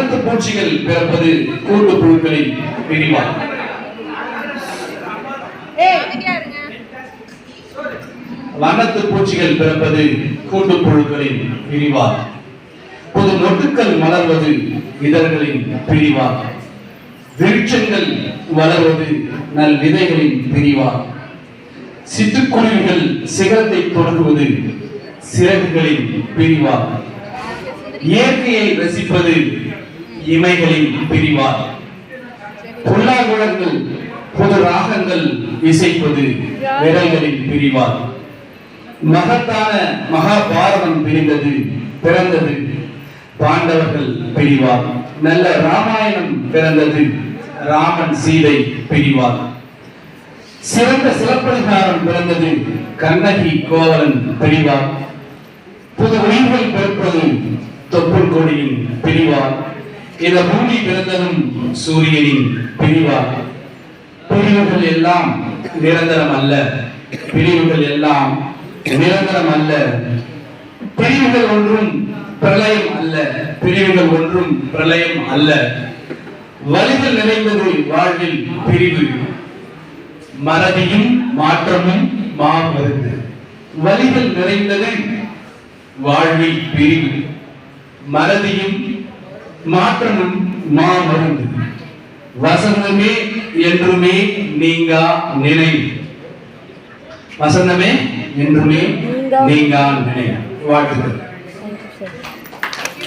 வண்ணத்து பூச்சிகள் பிறப்பது கூட்டு புழுக்களின் பிரிவார் வண்ணத்து பூச்சிகள் பிறப்பது கூட்டு புழுக்களின் பிரிவார் புது மொட்டுக்கள் மலர்வது இதழ்களின் பிரிவார் விருட்சங்கள் வளர்வது நல் விதைகளின் பிரிவார் சிட்டுக்குருவிகள் சிகரத்தை தொடங்குவது சிறகுகளின் பிரிவார் இயற்கையை ரசிப்பது இமைகளின் பிரிவார். புல்லாங்குழங்கள் புது ராகங்கள் இசைப்பது விரல்களின் பிரிவார். மகத்தான மகாபாரதம் பிரிந்தது பிறந்தது பாண்டவர்கள் பிரிவார். நல்ல ராமாயணம் பிறந்தது ராமன் சீதை பிரிவார். சிறந்த சிலப்பதிகாரம் பிறந்தது கண்ணகி கோவலன் பிரிவார். புது உயிர்கள் பிறப்பது தொப்புள் கொடியின் பிரிவார். இந்த பூமி பிறந்ததும் சூரியனின் பிரிவாக. பிரிவுகள் எல்லாம் நிரந்தரம் அல்ல. பிரிவுகள் எல்லாம் நிரந்தரம் அல்ல. பிரிவுகள் ஒன்றும் பிரளயம் அல்ல. பிரிவுகள் ஒன்றும் பிரளயம் அல்ல. வலிகள் நிறைந்தது வாழ்வில் பிரிவு. மறதியும் மாற்றமும் மாமருந்து வலிகள் நிறைந்தது வாழ்வில் பிரிவு. மறதியும் மாற்றமும் மாமருந்து. வசந்தமே என்றுமே நீங்கா நினைவு வசந்தமே என்றுமே நீங்கா நினைவு வாழ்த்துக்கள்.